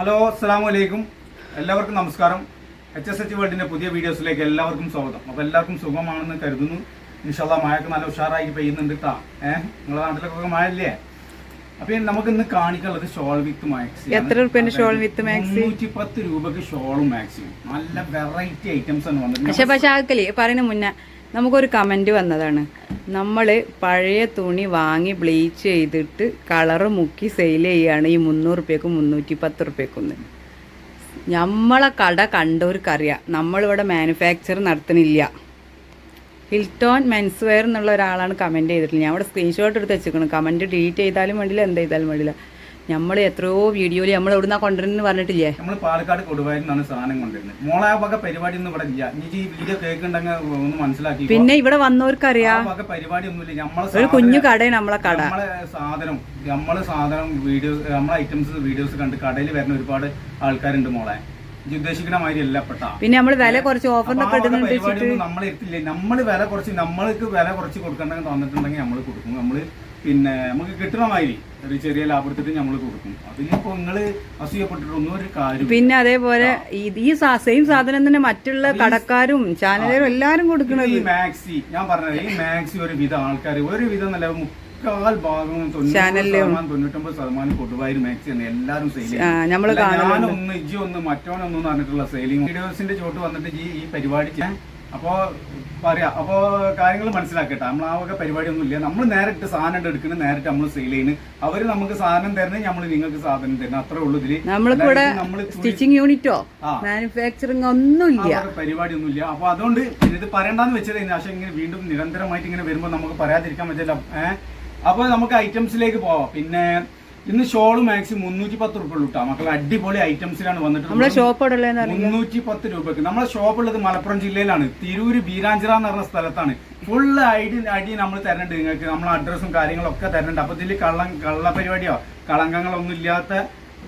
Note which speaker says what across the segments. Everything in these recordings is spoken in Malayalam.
Speaker 1: ഹലോ അസ്സാം വലൈക്കും എല്ലാവർക്കും നമസ്കാരം. എച്ച് എസ് എച്ച് വേൾഡിന്റെ പുതിയ വീഡിയോസിലേക്ക് എല്ലാവർക്കും സ്വാഗതം. അപ്പോൾ എല്ലാവർക്കും സുഖമാണെന്ന് കരുതുന്നു. ഇൻഷാല്ല മഴയൊക്കെ നല്ല ഉഷാറായി പെയ്യുന്നുണ്ട് കേട്ടാ ഏഹ് നിങ്ങളുടെ നാട്ടിലൊക്കെ മഴ ഇല്ലേ അപ്പൊ നമുക്ക് ഇന്ന് കാണിക്കാനുള്ളത് ഷോൾ വിത്ത് മാക്സി
Speaker 2: എത്ര ഷോൾ മാക്സി?
Speaker 1: മുന്നൂറ്റി പത്ത് രൂപക്ക് ഷോളും മാക്സിയും. നല്ല വെറൈറ്റി ഐറ്റംസ് ആണ്
Speaker 2: പക്ഷെ
Speaker 1: പക്ഷേ
Speaker 2: പക്ഷേ ആക്കല്ലേ പറയുന്ന മുന്നേ നമുക്കൊരു കമന്റ് വന്നതാണ്. നമ്മൾ പഴയ തുണി വാങ്ങി ബ്ലീച്ച് ചെയ്തിട്ട് കളറ് മുക്കി സെയിൽ ചെയ്യുകയാണ് ഈ മുന്നൂറ് റുപ്യക്കും മുന്നൂറ്റി പത്ത് റുപ്യക്കൊന്ന്. നമ്മളെ കട കണ്ടവർക്കറിയാം. നമ്മളിവിടെ മാനുഫാക്ചർ നടത്തുന്നില്ല. ഹിൽട്ടോൺ മെൻസ് വെയർ എന്നുള്ള ഒരാളാണ് കമന്റ് ചെയ്തിട്ടുള്ളത്. ഞാൻ അവിടെ സ്ക്രീൻഷോട്ട് എടുത്ത് വെച്ചിരിക്കണം കമന്റ് ഡിലീറ്റ് ചെയ്താലും വേണ്ടില്ല എന്ത് ചെയ്താലും വേണ്ടില്ല നമ്മൾ എത്രയോ വീഡിയോയിൽ നമ്മൾ എവിടുന്നാ കൊണ്ടുവരുന്നത് പറഞ്ഞിട്ടില്ലേ?
Speaker 1: നമ്മൾ പാലക്കാട് കൊടുവായിൽ നിന്നാണ് സാധനം കൊണ്ടുവരുന്നത്. മോളെ വക പരിപാടി ഒന്നും ഇവിടെ ഇല്ല. ഇനി ഈ വീഡിയോ കേൾക്കുന്നുണ്ടെങ്കിൽ ഒന്ന് മനസ്സിലാക്കി
Speaker 2: പിന്നെ ഇവിടെ വന്നവർക്കറിയാം.
Speaker 1: വക പരിപാടി ഒന്നുമില്ല നമ്മളെ
Speaker 2: ഒരു കുഞ്ഞു കടയാണ് നമ്മളെ കട.
Speaker 1: നമ്മളെ സാധനം നമ്മളെ സാധനം വീഡിയോസ് നമ്മളെ ഐറ്റംസ് വീഡിയോസ് കണ്ട് കടയിൽ വരുന്ന ഒരുപാട് ആൾക്കാരുണ്ട് മോളെ. ഉദ്ദേശിക്കുന്ന മാതിരി അല്ല പെട്ടാ
Speaker 2: പിന്നെ നമ്മൾ വില കുറച്ച് ഓഫറിനൊക്കെ
Speaker 1: നമ്മൾ നമ്മൾ വില കുറച്ച് നമ്മൾക്ക് വില കുറച്ച് കൊടുക്കണ്ടെങ്കിൽ തന്നിട്ടുണ്ടെങ്കിൽ നമ്മൾ കൊടുക്കും. നമ്മൾ പിന്നെ നമുക്ക് കിട്ടുന്ന മാതിരി ഒരു ചെറിയ ലാഭം എടുത്തിട്ട് നമ്മൾ കൊടുക്കും അതിലിപ്പോ നിങ്ങൾ അസൂയപ്പെട്ടിട്ടൊന്നും ഒരു കാര്യം
Speaker 2: പിന്നെ അതേപോലെ ഈ- സെയിം സാധനം തന്നെ മറ്റുള്ള കടക്കാരും ചാനലുകാരും എല്ലാരും കൊടുക്കണത്.
Speaker 1: ഈ മാക്സി ഞാൻ പറഞ്ഞത് ഈ മാക്സി ഒരു വിധ ആൾക്കാർ ഒരു വിധം നല്ല മുക്കാൽ. ശതമാനം തൊണ്ണൂറ്റൊമ്പത് ശതമാനം കൊടുവായൂർ മാക്സി തന്നെ. എല്ലാരും
Speaker 2: സെയിലിംഗ്.
Speaker 1: ഞാനൊന്ന് ഇജി ഒന്ന് മറ്റോനൊന്നും പറഞ്ഞിട്ടുള്ള സെയിലിംഗ് വീഡിയോസിന്റെ ചോട്ട് വന്നിട്ട് ഈ ഈ പരിപാടി ചെയ്യാൻ അപ്പോ പറയാ അപ്പോ കാര്യങ്ങൾ മനസ്സിലാക്കട്ടെ. നമ്മൾ ആ വക പരിപാടി ഒന്നും ഇല്ല. നമ്മൾ നേരിട്ട് സാധനം എടുക്കുന്നത് നേരിട്ട് നമ്മൾ സെയിൽ ചെയ്യുന്നു. അവർ നമുക്ക് സാധനം തരുന്നത് നമ്മൾ നിങ്ങൾക്ക് സാധനം തരുന്നത് അത്രേ ഉള്ളൂ ഇതിൽ.
Speaker 2: നമ്മളിപ്പോ
Speaker 1: നമ്മൾ തുണി-
Speaker 2: സ്റ്റിച്ചിങ് യൂണിറ്റോ ഇല്ല
Speaker 1: പരിപാടി ഒന്നും ഇല്ല. അപ്പൊ അതുകൊണ്ട് ഇത് പറയണ്ടെന്ന് വെച്ചത് പക്ഷേ ഇങ്ങനെ വീണ്ടും നിരന്തരമായിട്ട് ഇങ്ങനെ വരുമ്പോൾ നമുക്ക് പറയാതിരിക്കാൻ പറ്റില്ല. ഏഹ് അപ്പൊ നമുക്ക് ഐറ്റംസിലേക്ക് പോവാം. പിന്നെ ഇന്ന് ഷോൾ മാക്സി മുന്നൂറ്റി പത്ത് രൂപ കിട്ടാം മക്കളെ അടിപൊളി ഐറ്റംസിലാണ് വന്നിട്ടുള്ളത്. മുന്നൂറ്റി പത്ത് രൂപക്ക് നമ്മളെ ഷോപ്പ് ഉള്ളത് മലപ്പുറം ജില്ലയിലാണ്. തിരൂര് ബീരാഞ്ചിറ എന്ന് പറഞ്ഞ സ്ഥലത്താണ്. ഫുൾ ഐഡി അടി നമ്മൾ തരണ്ട് നിങ്ങൾക്ക്. നമ്മളെ അഡ്രസ്സും കാര്യങ്ങളൊക്കെ തരണ്ട് അപ്പൊ ഇതിൽ കള്ള കള്ള പരിപാടിയോ കളങ്കങ്ങളൊന്നും ഇല്ലാത്ത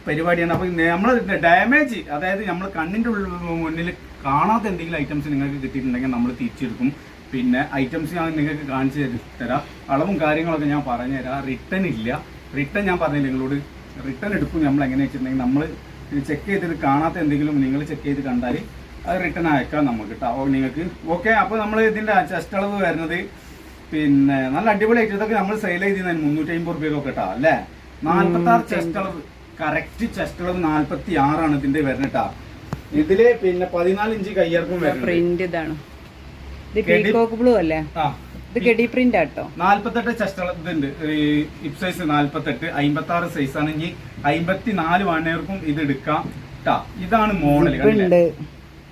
Speaker 1: പരിപാടിയാണ്. അപ്പൊ നമ്മൾ ഡാമേജ് അതായത് നമ്മൾ കണ്ണിന്റെ മുന്നിൽ കാണാത്ത എന്തെങ്കിലും ഐറ്റംസ് നിങ്ങൾക്ക് കിട്ടിയിട്ടുണ്ടെങ്കിൽ നമ്മൾ തിരിച്ചെടുക്കും. പിന്നെ ഐറ്റംസ് ഞാൻ നിങ്ങൾക്ക് കാണിച്ചു തരും- തരാം അളവും കാര്യങ്ങളൊക്കെ ഞാൻ പറഞ്ഞു തരാം റിട്ടേൺ ഇല്ല. റിട്ടേൺ ഞാൻ പറഞ്ഞില്ല നിങ്ങളോട്? റിട്ടേൺ എടുക്കും നമ്മൾ എങ്ങനെ വെച്ചിട്ടുണ്ടെങ്കിൽ നമ്മൾ ചെക്ക് ചെയ്തിട്ട് കാണാത്ത എന്തെങ്കിലും നിങ്ങൾ ചെക്ക് ചെയ്ത് കണ്ടാൽ അത് റിട്ടേൺ അയക്കാം നമുക്ക് കേട്ടോ അപ്പോൾ നിങ്ങൾക്ക്. ഓക്കെ അപ്പോൾ നമ്മൾ ഇതിന്റെ ചെസ്റ്റ് അളവ് വരുന്നത് പിന്നെ നല്ല അടിപൊളിയായിട്ട് ഇതൊക്കെ നമ്മൾ സെയിൽ ചെയ്തിരുന്ന മുന്നൂറ്റി അമ്പത് റുപ്യൊക്കെ കേട്ടോ അല്ലേ? നാൽപ്പത്തി ആറ് ചെസ്റ്റ് അളവ് കറക്റ്റ് ചെസ്റ്റ് അളവ് നാൽപ്പത്തി ആറാണ് ഇതിന്റെ വരുന്നത് കേട്ടോ ഇതിൽ പിന്നെ പതിനാല് ഇഞ്ച് കയ്യർക്കും വരുന്നത്
Speaker 2: പ്രിന്റ് ഇതാണ്. ഇത് പീകോക്ക് ബ്ലൂ അല്ലേ?
Speaker 1: ആ.
Speaker 2: ഇത് ഗഡി പ്രിന്റ് ആട്ടോ.
Speaker 1: നാല്പത്തെട്ട് ചെസ്റ്റ് ഇതുണ്ട്. ഹിപ് സൈസ് നാല്പത്തെട്ട് അമ്പത്തി ആറ് സൈസ് ആണെങ്കിൽ അമ്പത്തി നാല് വാണേർക്കും ഇത് എടുക്കാം ട്ടാ. ഇതാണ് മോഡൽ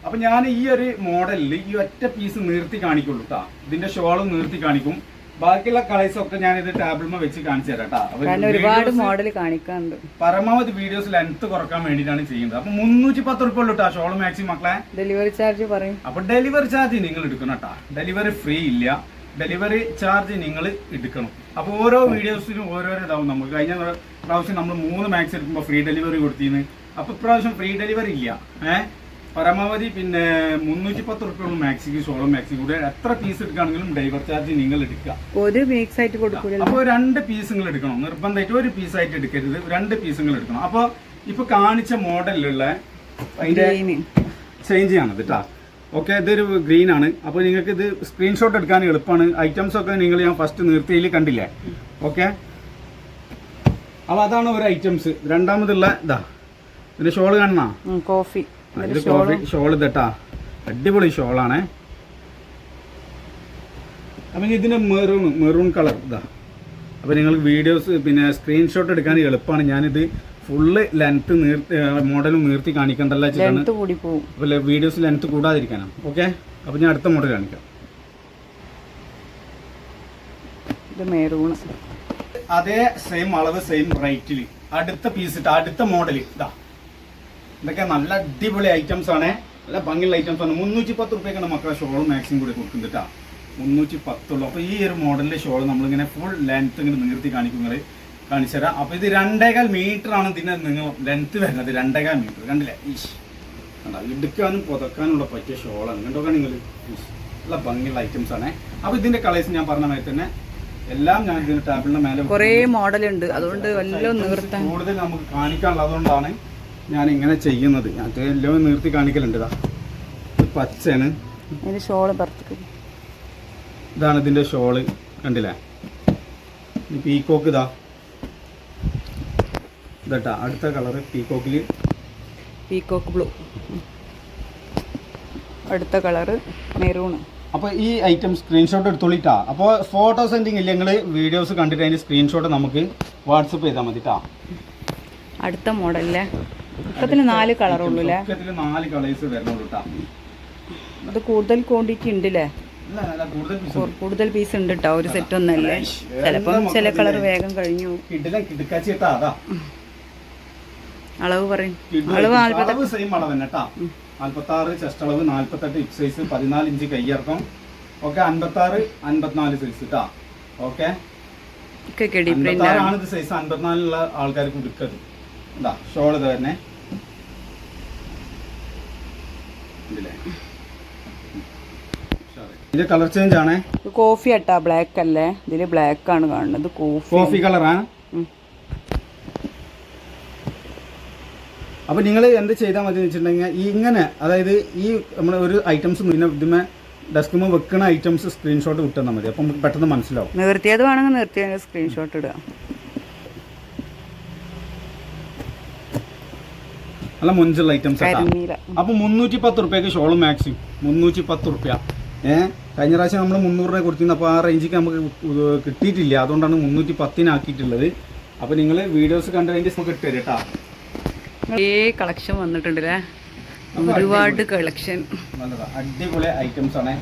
Speaker 1: അപ്പൊ ഞാൻ ഈ ഒരു മോഡലിൽ ഈ ഒറ്റ പീസ് നിർത്തി കാണിക്കുള്ളൂ ട്ടാ. ഇതിന്റെ ഷോളും നിർത്തി കാണിക്കും. ബാക്കിയുള്ള കളേഴ്സ് ഒക്കെ ഞാൻ ഇത് ടാബിൾമ വെച്ച് കാണിച്ചു തരാം
Speaker 2: ഒരുപാട് മോഡൽ കാണിക്കാനുണ്ട്
Speaker 1: പരമാവധി വീഡിയോസ് ലെങ്ത് കുറയ്ക്കാൻ വേണ്ടിയിട്ടാണ് ചെയ്യുന്നത്. അപ്പൊ മുന്നൂറ്റി പത്ത് റുപ്യ ഉള്ളൂ ഷോൾ മാക്സിമം മക്കളെ.
Speaker 2: ഡെലിവറി ചാർജ് പറയും.
Speaker 1: അപ്പൊ ഡെലിവറി ചാർജ് നിങ്ങൾ എടുക്കണം ഡെലിവറി ഫ്രീ ഇല്ല. ഡെലിവറി ചാർജ് നിങ്ങൾ എടുക്കണം. അപ്പോൾ ഓരോ വീഡിയോസിനും ഓരോരോ ഇതാവും നമുക്ക്. കഴിഞ്ഞ പ്രാവശ്യം നമ്മൾ മൂന്ന് മാക്സ് എടുക്കുമ്പോൾ ഫ്രീ ഡെലിവറി കൊടുത്തിന്ന്. അപ്പോൾ ഇപ്രാവശ്യം ഫ്രീ ഡെലിവറി ഇല്ല. ഏഹ് പരമാവധി പിന്നെ മുന്നൂറ്റി പത്ത് റുപ്യുള്ള മാക്സിക്ക് ഷോളോ മാക്സി കൂടെ എത്ര പീസ് എടുക്കുകയാണെങ്കിലും ഡ്രൈവർ ചാർജ് നിങ്ങൾ എടുക്കുക.
Speaker 2: ഒരു മിക്സ് ആയിട്ട് കൊടുക്കുക
Speaker 1: അപ്പോൾ രണ്ട് പീസ് നിങ്ങൾ എടുക്കണം. നിർബന്ധമായിട്ട് ഒരു പീസ് ആയിട്ട് എടുക്കരുത്. രണ്ട് പീസ് നിങ്ങൾ എടുക്കണം. അപ്പോൾ ഇപ്പൊ കാണിച്ച മോഡലിലുള്ള അതിന്റെ ചേഞ്ച് ചെയ്യണം കേട്ടോ. ഓക്കെ ഇതൊരു ഗ്രീൻ ആണ്. അപ്പോൾ നിങ്ങൾക്ക് ഇത് സ്ക്രീൻഷോട്ട് എടുക്കാൻ എളുപ്പമാണ് ഐറ്റംസ് ഒക്കെ നിങ്ങൾ ഞാൻ ഫസ്റ്റ് നിർത്തിയിൽ കണ്ടില്ലേ? ഓക്കെ? അപ്പോൾ അതാണ് ഒരു ഐറ്റംസ് രണ്ടാമതുള്ള ഇതാ പിന്നെ ഷോൾ കാണണ
Speaker 2: കോഫി
Speaker 1: ഇത് കോഫി ഷോൾ ഇതട്ടാ. അടിപൊളി ഷോളാണ് അപ്പം ഇതിന്റെ മെറൂൺ മെറൂൺ കളർ ഇതാ. അപ്പോൾ നിങ്ങൾ വീഡിയോസ് പിന്നെ സ്ക്രീൻഷോട്ട് എടുക്കാൻ എളുപ്പമാണ് ഞാനിത് ഫുള്ള് ലെങ്ത് മോഡൽ മോഡലും നീർത്തി കാണിക്കണ്ടല്ല വെച്ചിട്ടാണ് വീഡിയോസ് ലെങ്ത് കൂടാതിരിക്കാനാണ് ഓക്കെ അപ്പൊ ഞാൻ അടുത്ത മോഡൽ കാണിക്കാം. അതേ സെയിം അളവ് സെയിം റേറ്റിൽ അടുത്ത പീസ് ഇട്ട് അടുത്ത മോഡൽ ഇതാ. ഇതൊക്കെ നല്ല അടിപൊളി ഐറ്റംസ് ആണ്. നല്ല ഭംഗിയുള്ള ഐറ്റംസ് ആണ്. മുന്നൂറ്റി പത്ത് റുപ്യക്കാണ് മക്കളെ ഷോൾ മാക്സിമം കൂടി കൊടുക്കുന്നത് കേട്ടോ മുന്നൂറ്റി പത്തുള്ളൂ അപ്പോൾ ഈ ഒരു മോഡലിലെ ഷോൾ നമ്മളിങ്ങനെ ഫുൾ ലെങ്ത് ഇങ്ങനെ നീർത്തി കാണിക്കുന്നത് കാണിച്ചു തരാം അപ്പോൾ ഇത് രണ്ടേകാൽ മീറ്റർ ആണ് ഇതിന്റെ നിങ്ങൾ ലെങ്ത് വരുന്നത്. രണ്ടേകാൽ മീറ്റർ. കണ്ടില്ലേ? ഈശ്. കണ്ടോ? എടുക്കാനും പുതക്കാനുള്ള പറ്റിയ ഷോളാണ്. കണ്ടോ നിങ്ങൾ നല്ല ഭംഗിയുള്ള ഐറ്റംസ് ആണ്. അപ്പോൾ ഇതിന്റെ കളേഴ്സ് ഞാൻ പറഞ്ഞ മാതിരി തന്നെ എല്ലാം ഞാൻ ഇതിന്റെ ടാബിളിന്റെ മേലെ
Speaker 2: കുറേ മോഡൽ ഉണ്ട് അതുകൊണ്ട് നിർത്താൻ.
Speaker 1: കൂടുതൽ നമുക്ക് കാണിക്കാനുള്ളത് അതുകൊണ്ടാണ് ഞാൻ ഇങ്ങനെ ചെയ്യുന്നത്. ഞാൻ എല്ലാം നിർത്തി കാണിക്കലുണ്ട് ഇതാ. പച്ചയാണ്.
Speaker 2: ഷോൾ
Speaker 1: ഇതാണ് ഇതിന്റെ ഷോൾ. കണ്ടില്ലേ? പീക്കോക്ക് ഇതാ. ഇതട്ടാ അടുത്ത കളർ പീകോക്കിൽ
Speaker 2: പീകോക്ക് ബ്ലൂ അടുത്ത കളറ് മെറൂണ്
Speaker 1: അപ്പോൾ ഈ ഐറ്റം സ്ക്രീൻഷോട്ട് എടുത്തോളിട്ടാ. അപ്പോൾ ഫോട്ടോ സെൻഡിങ് ഇല്ല നിങ്ങൾ വീഡിയോസ് കണ്ടിട്ട് അതിന്റെ സ്ക്രീൻഷോട്ട് നമുക്ക് വാട്സപ്പ് ചെയ്താൽ മതി ട്ടാ
Speaker 2: അടുത്ത മോഡലിലെ ഇപ്പത്തിന് നാല് കളറുള്ളൂ അല്ലേ
Speaker 1: നാല് കളേഴ്സ് വരുന്നുള്ളൂ ട്ടാ
Speaker 2: അത് കൂടുതൽ ക്വാണ്ടിറ്റി ഉണ്ട് അല്ലേ
Speaker 1: കൂടുതൽ
Speaker 2: പീസ് ഉണ്ട്. കേട്ടോ ഒരു സെറ്റ് ഒന്നല്ലേ? ചിലപ്പം ചില കളർ വേഗം കഴിഞ്ഞു
Speaker 1: കിടിലൻ കിടുക്കാച്ചി ഇട്ടാ അതാ.
Speaker 2: അളവ് പറയും. അളവ്
Speaker 1: അളവ് സെയിം അളവ് തന്നെ കേട്ടാ നാല്പത്തി ആറ് ചെസ്റ്റ് അളവ് നാല്പത്തെട്ട് ഹിപ് സൈസ് പതിനാല് ഇഞ്ച് കയ്യിറക്കം ഓക്കെ അൻപത്തി ആറ് അൻപത്തിനാല് സൈസ് കേട്ടാ ഓക്കെ? ാണ്
Speaker 2: ആണ്.
Speaker 1: ഇത് സൈസ് അൻപത്തിനാലുള്ള ആൾക്കാർക്ക് കൊടുക്കത് എന്താ ഷോൾ ഇത് തന്നെ. ഇത് കളർ ചേഞ്ച് ആണേ.
Speaker 2: കോഫി അട്ടാ ബ്ലാക്ക് അല്ലേ? ഇതിൽ ബ്ലാക്ക് ആണ് കാണുന്നത്. കോഫി.
Speaker 1: കോഫി കളറാണ്
Speaker 2: ഉം.
Speaker 1: അപ്പൊ നിങ്ങൾ എന്ത് ചെയ്താൽ മതി എന്ന് വെച്ചിട്ടുണ്ടെങ്കിൽ ഈ ഇങ്ങനെ അതായത് ഈ നമ്മൾ ഒരു ഐറ്റംസ് പിന്നെ ഇതിമേ ഡെസ്കുമ്പോൾ വെക്കുന്ന ഐറ്റംസ് സ്ക്രീൻഷോട്ട് വിട്ടുതന്നാൽ മതി. അപ്പം നമുക്ക് പെട്ടെന്ന് മനസ്സിലാവും.
Speaker 2: നിർത്തിയത് വേണമെങ്കിൽ നിർത്തിയ സ്ക്രീൻഷോട്ട് ഇടുക.
Speaker 1: നല്ല മുഞ്ചുള്ള ഐറ്റംസ്
Speaker 2: കരിനീല
Speaker 1: അപ്പൊ മുന്നൂറ്റി പത്ത് റുപ്യക്ക് ഷോളും മാക്സിം. മുന്നൂറ്റി പത്ത് റുപ്യ. ഏഹ് കഴിഞ്ഞ പ്രാവശ്യം നമ്മൾ മുന്നൂറ് രൂപ കൊടുത്തിരുന്നു. അപ്പോൾ ആ റേഞ്ചിക്ക് നമുക്ക് കിട്ടിയിട്ടില്ല. അതുകൊണ്ടാണ് മുന്നൂറ്റി പത്തിനാക്കിയിട്ടുള്ളത് അപ്പോൾ നിങ്ങൾ വീഡിയോസ് കണ്ടു അതിന്റെ നമുക്ക് ഇട്ട് തരും കേട്ടോ
Speaker 2: ഏ കളക്ഷൻ വന്നിട്ടുണ്ട് അല്ലേ ഒരുപാട് കളക്ഷൻ.
Speaker 1: അടിപൊളി ഐറ്റംസ് ആണ്.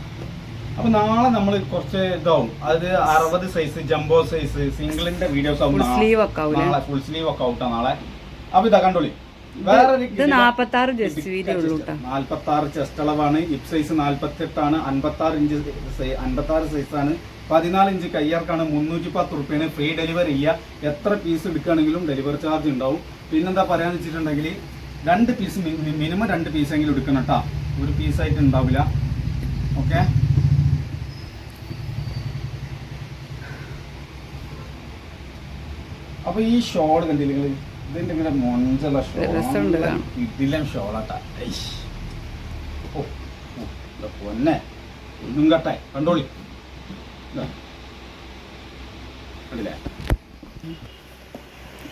Speaker 1: അപ്പൊ നാളെ നമ്മൾ കുറച്ച് ഇതാവും. അത് അറുപത് സൈസ് ജംബോ സൈസ് സിംഗിളിന്റെ വീഡിയോസ് ആവും.
Speaker 2: സ്ലീവ് ഒക്കെ
Speaker 1: ആവും ഫുൾ സ്ലീവ് ഒക്കെ ഔട്ടാ നാളെ. അപ്പൊ ഇതാ കണ്ടോളി.
Speaker 2: നാപ്പത്തി ആറ്
Speaker 1: ചെസ്റ്റ് അളവാണ് ഇപ് സൈസ് നാല്പത്തി എട്ടാണ് അൻപത്തി ആറ് ഇഞ്ച് അൻപത്തി ആറ് സൈസ് ആണ്. പതിനാല് ഇഞ്ച് കയ്യാർക്കാണ് മുന്നൂറ്റി പത്ത് റുപ്യാണ് ഫ്രീ ഡെലിവറി ചെയ്യുക എത്ര പീസ് എടുക്കുകയാണെങ്കിലും ഡെലിവറി ചാർജ് ഉണ്ടാവും. പിന്നെന്താ പറയാന്ന് വെച്ചിട്ടുണ്ടെങ്കിൽ രണ്ട് പീസ് മിനിമം രണ്ട് പീസെങ്കിലും എടുക്കണം കേട്ടോ ഒരു പീസായിട്ട് ഉണ്ടാവില്ല. ഓക്കെ അപ്പൊ ഈ ഷോൾ കണ്ടില്ല നിങ്ങൾ ഇതിന്റെ ഇങ്ങനെ മൊഞ്ചുള്ള
Speaker 2: ഷോൾ.
Speaker 1: ഇതിലും ഷോളാട്ടാ. ഓ പൊന്നെ. ഇതും കട്ടെ കണ്ടോളി.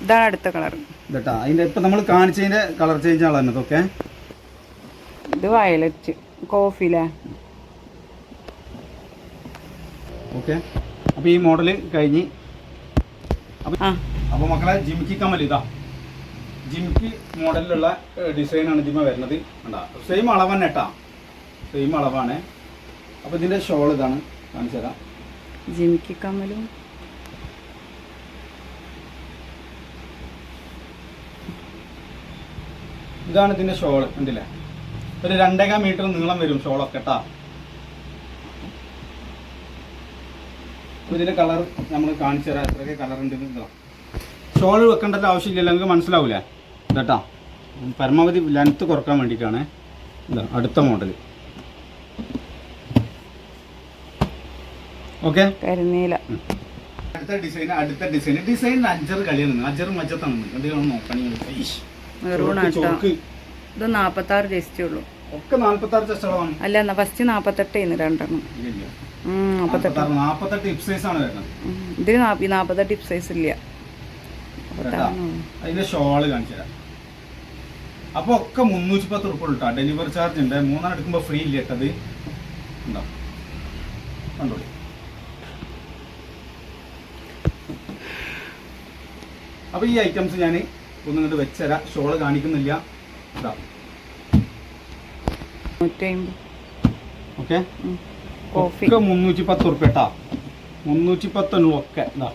Speaker 2: ഇതാണ് അടുത്ത കളർ
Speaker 1: ഇതട്ടാ അതിന്റെ ഇപ്പൊ നമ്മൾ കാണിച്ചതിന്റെ കളർ ചേഞ്ച് ആളാണ് ഇതൊക്കെ
Speaker 2: ഇത് വയലറ്റ് കോഫിയിലെ
Speaker 1: ഓക്കെ അപ്പോൾ ഈ മോഡൽ കഴിഞ്ഞ്.
Speaker 2: ആ.
Speaker 1: അപ്പൊ മക്കളെ ജിമിക്കി കമ്മൽ ഇതാ. ജിമിക്കി മോഡലിലുള്ള ഡിസൈനാണ് ഇതിമ വരുന്നത്. കണ്ടാ? സെയിം അളവ് തന്നെ കേട്ടാ. സെയിം അളവാണ്. അപ്പോൾ ഇതിന്റെ ഷോൾ ഇതാണ്. കാണിച്ചു തരാം
Speaker 2: ജിമിക്കി കമ്മലും
Speaker 1: ഇതാണ് ഇതിന്റെ ഷോൾ കണ്ടില്ലേ? ഒരു രണ്ടേകാൽ മീറ്റർ നീളം വരും ഷോളൊക്കെ കേട്ടാ ഇതിന്റെ കളർ നമ്മൾ കാണിച്ചു തരാം എത്രയൊക്കെ കളർ ഉണ്ട് ഷോൾ വെക്കേണ്ട ആവശ്യമില്ല നിങ്ങൾക്ക് മനസ്സിലാവൂല? കേട്ടാ പരമാവധി ലെങ്ത്ത് കുറയ്ക്കാൻ വേണ്ടിയിട്ടാണ് ഇതാ അടുത്ത മോഡൽ ഓക്കെ?
Speaker 2: കരിനീല.
Speaker 1: അടുത്ത ഡിസൈൻ അടുത്ത ഡിസൈൻ ഡിസൈൻ അഞ്ചറ് കളിയാണ് അഞ്ചറ് മജത്താണ്. എന്തെങ്കിലും നോക്കണെങ്കിൽ
Speaker 2: മെറൂൺ ആട്ടോ. ഇത് നാപ്പത്തി ആറ് ജസ്റ്റ് ഉള്ളൂ.
Speaker 1: ഒക്കെ ആറ്
Speaker 2: അല്ല എന്നാ ഫസ്റ്റ് രണ്ടെണ്ണം. നാപ്പത്തെട്ട്.
Speaker 1: നാപ്പത്തെട്ട് ഹിപ് സൈസ് ആണ് വരുന്നത്.
Speaker 2: ഇതിന് ടിപ്പ് സൈസ് ഇല്ല.
Speaker 1: കേട്ടാ? അതിന്റെ ഷോൾ കാണിച്ചു തരാം. അപ്പൊ ഒക്കെ മുന്നൂറ്റി പത്ത് ഉറുപ്പ് കിട്ടാ ഡെലിവറി ചാർജ് ഉണ്ട്. മൂന്നെണ്ണം എടുക്കുമ്പോ ഫ്രീ ഇല്ല കേട്ടത് ഉണ്ടോ? കണ്ടോളി. ഈ ഐറ്റംസ് ഞാൻ ഒന്നിങ്ങോട്ട് വെച്ചരാ. ഷോൾ കാണിക്കുന്നില്ല. ഇതാ. ഓക്കെ? ഒക്കെ മുന്നൂറ്റി പത്ത് ഉറുപ്പ് കേട്ടാ മുന്നൂറ്റി പത്തുള്ളൂ ഒക്കെ. ഇതാ.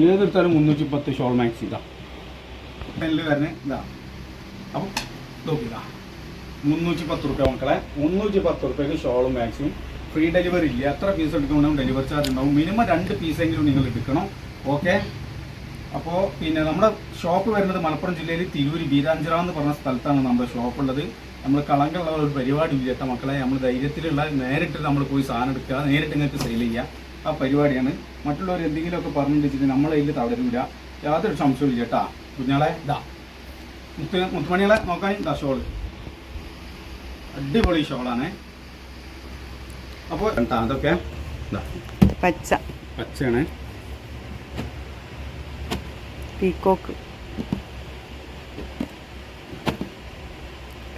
Speaker 1: ഏതെടുത്താലും മുന്നൂറ്റി പത്ത് ഷോൾ മാക്സ്. ഇതാ. പെല്ല് വരുന്നത് ഇതാ. അപ്പം നോക്കിതാ മുന്നൂറ്റി പത്ത് റുപ്യ മക്കളെ. മുന്നൂറ്റി പത്ത് റുപ്യക്ക് ഷോളും മാക്സിമം ഫ്രീ ഡെലിവറി ഇല്ല. എത്ര പീസ് എടുക്കണമെങ്കിലും ഡെലിവറി ചാർജ് ഉണ്ടാവും. മിനിമം രണ്ട് പീസെങ്കിലും നിങ്ങൾ എടുക്കണം. ഓക്കെ? അപ്പോൾ പിന്നെ നമ്മുടെ ഷോപ്പ് വരുന്നത് മലപ്പുറം ജില്ലയിൽ തിരൂര് വീരാഞ്ചിറ എന്ന് പറഞ്ഞ സ്ഥലത്താണ് നമ്മുടെ ഷോപ്പ് ഉള്ളത്. നമ്മൾ കളങ്കുള്ള ഒരു പരിപാടി ഇല്ല കേട്ടോ മക്കളെ? നമ്മൾ ധൈര്യത്തിലുള്ള നേരിട്ട് നമ്മൾ പോയി സാധനം എടുക്കുക നേരിട്ട് നിങ്ങൾക്ക് സെയിൽ ചെയ്യുക ആ പരിപാടിയാണ്. മറ്റുള്ളവർ എന്തെങ്കിലുമൊക്കെ പറഞ്ഞിട്ടുണ്ടെങ്കിൽ നമ്മളെ ഇതിൽ തളരില്ല യാതൊരു സംശയവും ഇല്ല കേട്ടാ കുഞ്ഞാളെ ഇതാ മുത്ത് മുത്തുമണികളെ നോക്കാൻ ഇതാ ഷോൾ അടിപൊളി ഷോളാണ് അപ്പോൾ അതൊക്കെ
Speaker 2: പച്ച.
Speaker 1: പച്ചയാണ്.
Speaker 2: പീക്കോക്ക്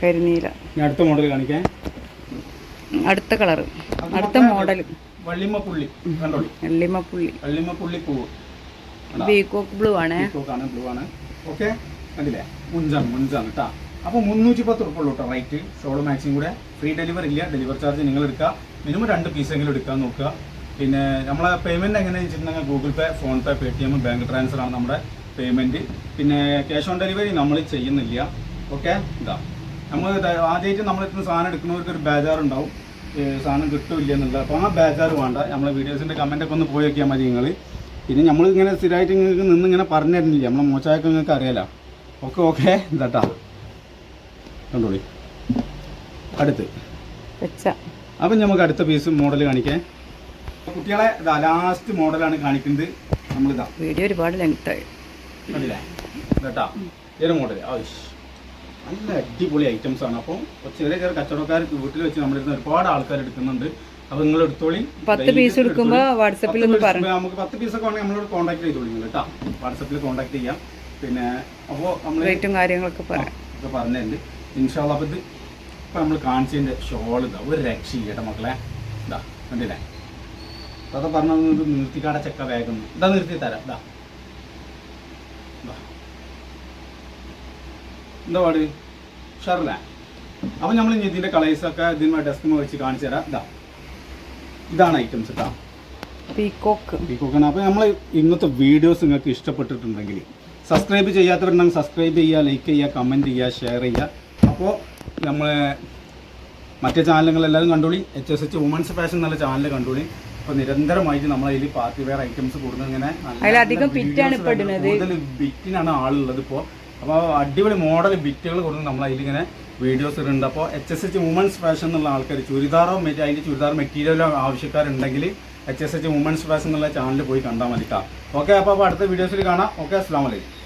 Speaker 2: കരിനീല.
Speaker 1: അടുത്ത മോഡൽ കാണിക്കാൻ
Speaker 2: അടുത്ത കളർ അടുത്ത മോഡൽ വള്ളിമപ്പുള്ളി.
Speaker 1: വള്ളിമപ്പുള്ളി. വള്ളിമപ്പുള്ളി പൂവ്
Speaker 2: പീക്കോക്ക് ബ്ലൂ ആണേ.
Speaker 1: ആണ് ബ്ലൂ ആണ്. ഓക്കെ അതില്ലേ മുഞ്ചാണ് മുഞ്ചാണ് കേട്ടോ അപ്പോൾ മുന്നൂറ്റി പത്ത് ഉറുപ്പുള്ളൂ കേട്ടോ റൈറ്റ് ഷോൾ മാക്സിം കൂടെ. ഫ്രീ ഡെലിവറി ഇല്ല. ഡെലിവറി ചാർജ് നിങ്ങൾ എടുക്കുക. മിനിമം രണ്ട് പീസ് എങ്കിലും എടുക്കാൻ നോക്കുക. പിന്നെ നമ്മളെ പേയ്മെന്റ് എങ്ങനെയാണെന്ന് വെച്ചിട്ടുണ്ടെങ്കിൽ Google Pay PhonePe Paytm bank transfer ആണ് നമ്മുടെ പേയ്മെന്റ് പിന്നെ ക്യാഷ് ഓൺ ഡെലിവറി നമ്മൾ ചെയ്യുന്നില്ല. ഓക്കെ ഇതാ. നമ്മൾ ആദ്യമായിട്ട് നമ്മളെത്തുന്ന സാധനം എടുക്കുന്നവർക്ക് ഒരു ബേജാർ ഉണ്ടാവും സാധനം കിട്ടില്ല എന്നുള്ളത്. അപ്പോൾ ആ ബേജാർ വേണ്ട. നമ്മളെ വീഡിയോസിന്റെ കമന്റൊക്കെ ഒന്ന് പോയി നോക്കിയാൽ മതി നിങ്ങൾ പിന്നെ നമ്മൾ ഇങ്ങനെ സ്ഥിരമായിട്ട് നിങ്ങൾക്ക് നിന്ന് ഇങ്ങനെ പറഞ്ഞു തരുന്നില്ല നമ്മളെ മോശമായൊക്കെ നിങ്ങൾക്ക് അറിയാലോ. ഓക്കെ ഓക്കെ ഇതാട്ടാ കണ്ടോളി. അടുത്ത്. അപ്പം നമുക്ക് അടുത്ത പീസ് മോഡൽ കാണിക്കാൻ കുട്ടികളെ ഇതാ ലാസ്റ്റ് മോഡലാണ് കാണിക്കുന്നത്. നമ്മളിതാ.
Speaker 2: വീഡിയോ ഒരുപാട് ലെങ്ത് ആയി.
Speaker 1: കണ്ടില്ലേ ഇതാട്ടാ ഇതൊരു മോഡൽ നല്ല അടിപൊളി ഐറ്റംസ് ആണ്. അപ്പോൾ ചെറിയ ചെറിയ കച്ചവടക്കാർ വീട്ടിൽ വെച്ച് അടുത്ത് ഒരുപാട് ആൾക്കാർ എടുക്കുന്നുണ്ട്. അപ്പോൾ നിങ്ങൾ എടുത്തോളി.
Speaker 2: പത്ത്
Speaker 1: പീസ്
Speaker 2: എടുക്കുമ്പോൾ എടുക്കുമ്പോ വാട്സപ്പിൽ നമുക്ക്
Speaker 1: പത്ത്
Speaker 2: ഒന്ന് ഒക്കെ.
Speaker 1: നമുക്ക് പത്ത് പീസൊക്കെ വേണമെങ്കിൽ നമ്മളോട് കോൺടാക്ട് ചെയ്തോളി കേട്ടാ. കേട്ടോ വാട്സപ്പിൽ കോൺടാക്ട് ചെയ്യാം. പിന്നെ അപ്പോൾ നമ്മൾ
Speaker 2: റേറ്റും കാര്യങ്ങളൊക്കെ പറയാം
Speaker 1: ഒക്കെ പറഞ്ഞിട്ടുണ്ട് ഇൻഷാള്ള അപ്പോൾ ഇത് ഇപ്പൊ നമ്മൾ കാണിച്ചതിന്റെ ഷോൾ ഇതാ. ഒരു രക്ഷ കേട്ടോ മക്കളെ. ഇതാ കണ്ടില്ലേ? അതൊക്കെ പറഞ്ഞു നിർത്തിക്കാടെ ചെക്ക വേഗം. ഇതാ നിർത്തി തരാം ഇതാ ഇതാ. എന്താ പാട്? ഷർല അപ്പം നമ്മൾ ഇനി ഇതിന്റെ കളേഴ്സൊക്കെ ഇതിന് ഡെസ്കിന് വെച്ച് കാണിച്ചു തരാം. ഇതാ. ഇതാണ് ഐറ്റംസ് കേട്ടോ
Speaker 2: പീക്കോക്ക്
Speaker 1: പീക്കോക്കാണ് അപ്പോൾ നമ്മൾ ഇന്നത്തെ വീഡിയോസ് നിങ്ങൾക്ക് ഇഷ്ടപ്പെട്ടിട്ടുണ്ടെങ്കിൽ സബ്സ്ക്രൈബ് ചെയ്യാത്തവരുണ്ടെങ്കിൽ സബ്സ്ക്രൈബ് ചെയ്യുക ലൈക്ക് ചെയ്യുക കമന്റ് ചെയ്യുക ഷെയർ ചെയ്യുക. അപ്പോൾ നമ്മൾ മറ്റേ ചാനലുകളെല്ലാവരും കണ്ടോളി. H S H women's fashion എന്നുള്ള ചാനൽ കണ്ടോളി. അപ്പോൾ നിരന്തരമായിട്ട് നമ്മൾ അതിൽ പാർട്ടി വെയർ ഐറ്റംസ് കൂടുതൽ ഇങ്ങനെ
Speaker 2: അതിലധികം ബിറ്റാണ് ഇപ്പോൾ ഇടുന്നത്.
Speaker 1: കൂടുതൽ ബിറ്റിനാണ് ആളുള്ളത് ഇപ്പോ. അപ്പോൾ അടിപൊളി മോഡൽ ബിറ്റുകൾ കൊടുത്ത് നമ്മൾ അതിലിങ്ങനെ വീഡിയോസ് ഇടുന്നുണ്ട്. അപ്പോൾ H S H women's fashion എന്നുള്ള ആൾക്കാർ ചുരിദാറോ അതിന്റെ ചുരിദാർ മെറ്റീരിയലോ ആവശ്യക്കാരുണ്ടെങ്കിൽ H S H women's fashion എന്നുള്ള ചാനലിൽ പോയി കണ്ടാൽ മതി ഓക്കെ അപ്പോൾ അടുത്ത വീഡിയോസിൽ കാണാം. ഓക്കെ അസ്സാം വലൈക്കും